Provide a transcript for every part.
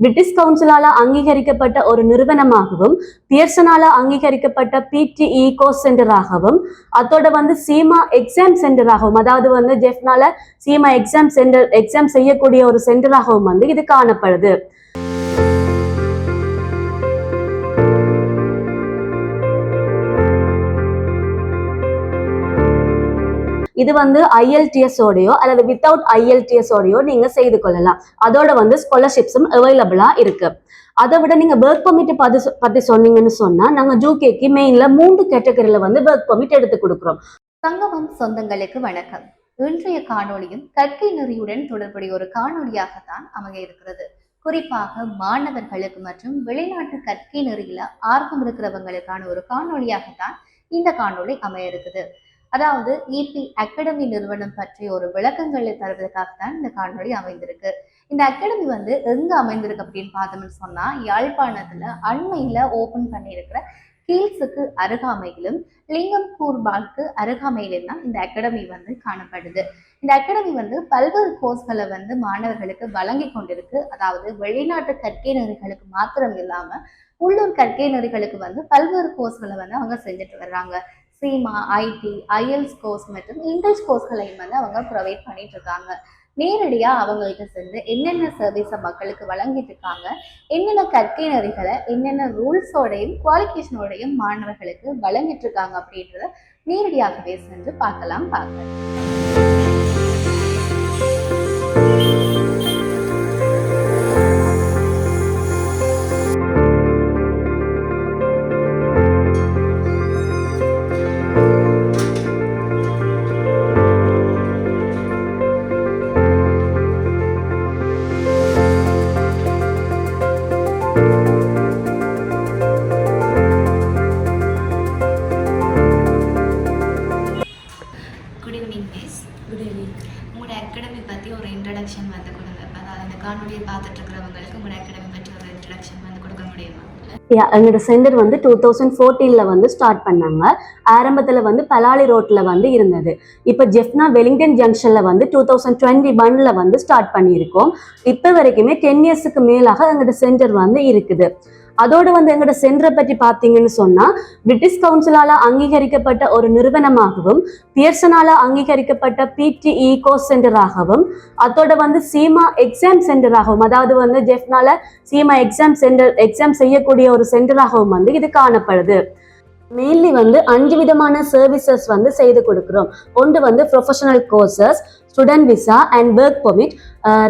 British கவுன்சிலால அங்கீகரிக்கப்பட்ட ஒரு நிறுவனமாகவும் பியர்சனால அங்கீகரிக்கப்பட்ட பிடிஇ கோர்ஸ் சென்டராகவும் அதோட வந்து சீமா எக்ஸாம் சென்டராகவும் அதாவது வந்து ஜெஃப்னால சீமா எக்ஸாம் சென்டர் எக்ஸாம் செய்யக்கூடிய ஒரு சென்டராகவும் வந்து இது காணப்படுது. இது வந்து IELTS ஓடையோ அல்லது வித்தவுட் ஐஎல்டிஎஸ் ஓடையோ நீங்க செய்து கொள்ளலாம். அதோட வந்து ஸ்காலர்ஷிப்ஸும் அவைலபிளா இருக்கு. அதை விட நீங்க ஒர்க் பர்மிட் பத்தி சொ- பத்தி சொன்னீங்கன்னு சொன்னா நாங்க ஜூகேக்கு மெயின்ல மூன்று கேட்டகரியில வந்து ஒர்க் பர்மிட் எடுத்து கொடுக்குறோம். சங்கமம் சொந்தங்களுக்கு வணக்கம். இன்றைய காணொளியும் கற்கை நெறியுடன் தொடர்புடைய ஒரு காணொளியாகத்தான் அமைய இருக்கிறது. குறிப்பாக மாணவர்களுக்கு மற்றும் வெளிநாட்டு கற்கை நெறியில ஆர்வம் இருக்கிறவங்களுக்கான ஒரு காணொளியாகத்தான் இந்த காணொளி அமைய இருக்குது. அதாவது இபி அகாடமி நிறுவனம் பற்றி ஒரு விளக்கங்களை தருவதற்காக தான் இந்த காணொலி அமைந்திருக்கு. இந்த அகாடமி வந்து எங்க அமைந்திருக்கு அப்படின்னு பார்த்தோம்னு சொன்னா யாழ்ப்பாணத்துல அண்மையில ஓபன் பண்ணியிருக்கிற கீல்ஸுக்கு அருகாமையிலும் லிங்கம் கூர்பாலுக்கு அருகாமையிலும் தான் இந்த அகாடமி வந்து காணப்படுது. இந்த அகாடமி வந்து பல்வேறு கோர்ஸ்களை வந்து மாணவர்களுக்கு வழங்கி கொண்டிருக்கு. அதாவது வெளிநாட்டு கற்கை நெறிகளுக்கு மாத்திரம் இல்லாம உள்ளூர் கற்கை நெறிகளுக்கு வந்து பல்வேறு கோர்ஸ்களை வந்து அவங்க செஞ்சுட்டு வர்றாங்க. சீமா ஐடி ஐஎல்ஸ் கோர்ஸ் மற்றும் இங்கிலீஷ் கோர்ஸ்களையும் வந்து அவங்க ப்ரொவைட் பண்ணிட்டு இருக்காங்க. நேரடியாக அவங்கள்ட்ட சென்று என்னென்ன சர்வீஸை மக்களுக்கு வழங்கிட்டு இருக்காங்க என்னென்ன கற்கை நெறிகளை என்னென்ன ரூல்ஸோடையும் குவாலிஃபிகேஷனோடையும் மாணவர்களுக்கு வழங்கிட்டு இருக்காங்க அப்படின்றத நேரடியாகவே சென்று பார்க்கலாம் பார்க்கலாம். காணொலியை பார்த்துட்டு இருக்கிறவங்களுக்கு உங்களோட அகாடமி பற்றி ஒரு இன்ட்ரடக்ஷன் வந்து கொடுக்க முடியுமா? எங்களோட சென்டர் வந்து டூ தௌசண்ட் ஃபோர்டீன்ல வந்து ஸ்டார்ட் பண்ணாங்க. ஆரம்பத்துல வந்து பலாலி ரோட்ல வந்து இருந்தது. இப்போ ஜெஃப்னா வெலிங்டன் ஜங்ஷன்ல வந்து டூ தௌசண்ட் டுவெண்ட்டி ஒன்ல வந்து ஸ்டார்ட் பண்ணியிருக்கோம். இப்போ வரைக்குமே டென் இயர்ஸுக்கு மேலாக எங்களோட சென்டர் வந்து இருக்குது. அதோடு வந்து எங்களோட சென்டரை பற்றி பார்த்தீங்கன்னு சொன்னா பிரிட்டிஷ் கவுன்சிலால அங்கீகரிக்கப்பட்ட ஒரு நிறுவனமாகவும் பியர்சனால அங்கீகரிக்கப்பட்ட பிடிஇ ஈகோ சென்டராகவும் அதோட வந்து சீமா எக்ஸாம் சென்டராகவும் அதாவது வந்து ஜெஃப்னால சீமா எக்ஸாம் சென்டர் எக்ஸாம் செய்யக்கூடிய ஒரு சென்டராகவும் வந்து இது காணப்படுது. மெயின்லி வந்து அஞ்சு விதமான சர்வீசஸ் வந்து செய்து கொடுக்குறோம். ஒன்று வந்து professional courses student visa and work permit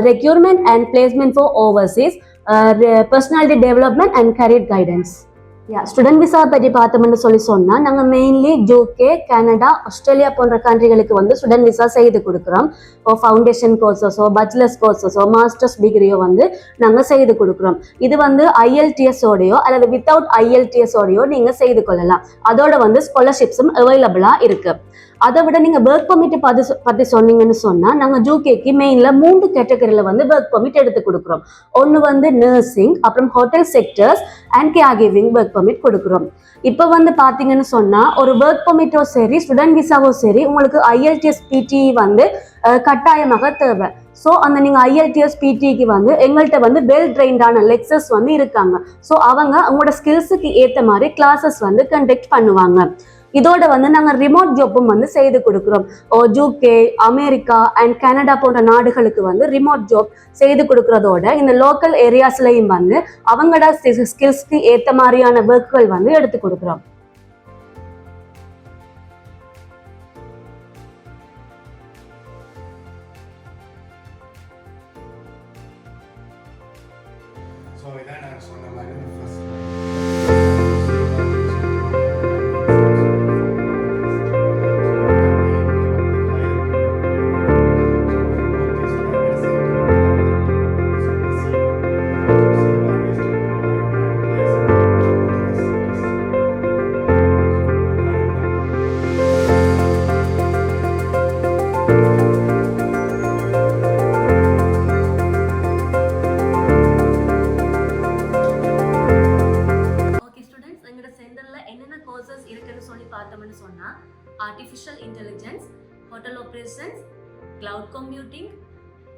requirement and placement for overseas personality development and career guidance yeah student visa பற்றி பார்த்தோம்னு சொல்லி சொன்னால் நாங்கள் மெயின்லி ஜூகே கனடா ஆஸ்திரேலியா போன்ற கண்ட்ரிகளுக்கு வந்து ஸ்டூடெண்ட் விசா செய்து கொடுக்குறோம். இப்போ ஃபவுண்டேஷன் கோர்சஸோ பச்சுலர்ஸ் கோர்சஸோ மாஸ்டர்ஸ் டிகிரியோ வந்து நாங்கள் செய்து கொடுக்குறோம். இது வந்து ஐஎல்டிஎஸ்ஓடையோ அல்லது வித்தவுட் ஐஎல்டிஎஸ்ஓடையோ நீங்கள் செய்து கொள்ளலாம். அதோட வந்து ஸ்காலர்ஷிப்ஸும் அவைலபிளாக இருக்கு. அதை விட நீங்கள் ஒர்க் பர்மிட் பற்றி பற்றி சொன்னீங்கன்னு சொன்னால் நாங்கள் ஜூகேக்கு மெயினில் மூன்று கேட்டகரியில் வந்து ஒர்க் பர்மிட் எடுத்து கொடுக்குறோம். ஒன்று வந்து நர்சிங் அப்புறம் hotel sectors and caregiving work permit கொடுக்குறோம். இப்போ வந்து பார்த்தீங்கன்னு சொன்னால் ஒரு ஒர்க் பர்மிட்டோ சரி ஸ்டூடெண்ட் விசாவோ சரி உங்களுக்கு ஐஎல்டிஎஸ் பிடி வந்து கட்டாயமாக தேவை. ஸோ அந்த நீங்கள் ஐஎல்டிஎஸ் பிடிக்கு வந்து எங்கள்கிட்ட வந்து வெல் ட்ரெயின்டான லெக்சர்ஸ் வந்து இருக்காங்க. ஸோ அவங்க உங்களோட ஸ்கில்ஸுக்கு ஏற்ற மாதிரி கிளாஸஸ் வந்து கண்டக்ட் பண்ணுவாங்க. இதோட வந்து நாங்கள் ரிமோட் ஜாப்பும் வந்து செய்து கொடுக்குறோம். ஜூகே அமெரிக்கா அண்ட் கனடா போன்ற நாடுகளுக்கு வந்து ரிமோட் ஜாப் செய்து கொடுக்கறதோட இந்த லோக்கல் ஏரியாஸ்லையும் வந்து அவங்களோட ஸ்கில்ஸ்க்கு ஏற்ற மாதிரியான ஒர்க்குகள் வந்து எடுத்து கொடுக்குறோம். ஸோ இதான் நான் சொன்ன மாதிரி ஃபர்ஸ்ட் பார்த்தோம்னு சொன்னால் artificial intelligence hotel operations cloud computing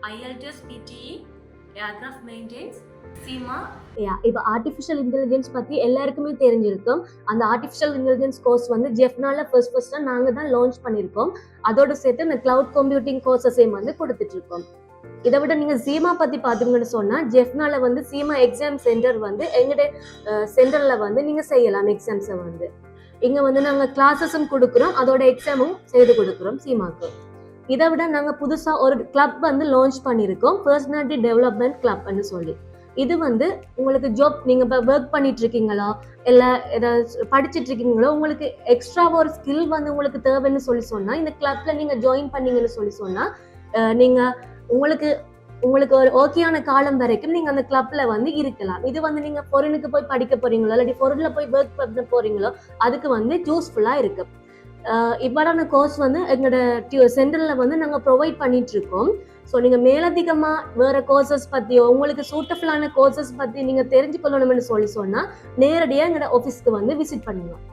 IELTS PTE aircraft maintenance Seema yeah இப்போ ஆர்டிஃபிஷியல் இன்டெலிஜென்ஸ் பற்றி எல்லாருக்குமே தெரிஞ்சிருக்கும். அந்த ஆர்டிஃபிஷியல் இன்டெலிஜென்ஸ் கோர்ஸ் வந்து ஜெஃப்னால ஃபர்ஸ்ட் ஃபர்ஸ்ட்டாக நாங்கள் தான் லான்ச் பண்ணியிருக்கோம் அதோட சேர்த்து இந்த கிளவுட் கம்ப்யூட்டிங் கோர்சஸையும் வந்து கொடுத்துட்ருக்கோம். இதை விட நீங்கள் சீமா பற்றி பார்த்தீங்கன்னு சொன்னால் ஜெஃப்னால வந்து சீமா எக்ஸாம் சென்டர் வந்து எங்களுடைய சென்டரில் வந்து நீங்கள் செய்யலாம் எக்ஸாம்ஸை வந்து. இங்கே வந்து நாங்கள் கிளாஸஸும் கொடுக்குறோம். அதோட எக்ஸாமும் செய்து கொடுக்குறோம் சீமாக்கு இதை விட நாங்கள் புதுசாக ஒரு கிளப் வந்து லான்ச் பண்ணியிருக்கோம் பர்சனாலிட்டி டெவலப்மெண்ட் கிளப்னு சொல்லி. இது வந்து உங்களுக்கு ஜாப் நீங்கள் இப்போ ஒர்க் பண்ணிட்டு இருக்கீங்களா இல்லை ஏதாவது படிச்சுட்டு இருக்கீங்களோ உங்களுக்கு எக்ஸ்ட்ராவாக ஒரு ஸ்கில் வந்து உங்களுக்கு தேவைன்னு சொல்லி சொன்னால் இந்த கிளப்பில் நீங்கள் ஜாயின் பண்ணீங்கன்னு சொல்லி சொன்னால் நீங்கள் உங்களுக்கு உங்களுக்கு ஒரு ஓகேயான காலம் வரைக்கும் நீங்கள் அந்த கிளப்பில் வந்து இருக்கலாம். இது வந்து நீங்கள் பொருளுக்கு போய் படிக்க போறீங்களோ இல்லாட்டி பொருளில் போய் ஒர்க் பண்ண போறீங்களோ அதுக்கு வந்து யூஸ்ஃபுல்லாக இருக்கு. இவ்வாறான கோர்ஸ் வந்து எங்களோட சென்டரில் வந்து நாங்கள் ப்ரொவைட் பண்ணிட்டு இருக்கோம் ஸோ நீங்கள் மேலதிகமாக வேற கோர்சஸ் பற்றியோ உங்களுக்கு சூட்டபுளான கோர்சஸ் பற்றி நீங்கள் தெரிஞ்சுக்கொள்ளணும்னு சொல்லி சொன்னால் நேரடியாக எங்களோட ஆஃபீஸ்க்கு வந்து விசிட் பண்ணுங்க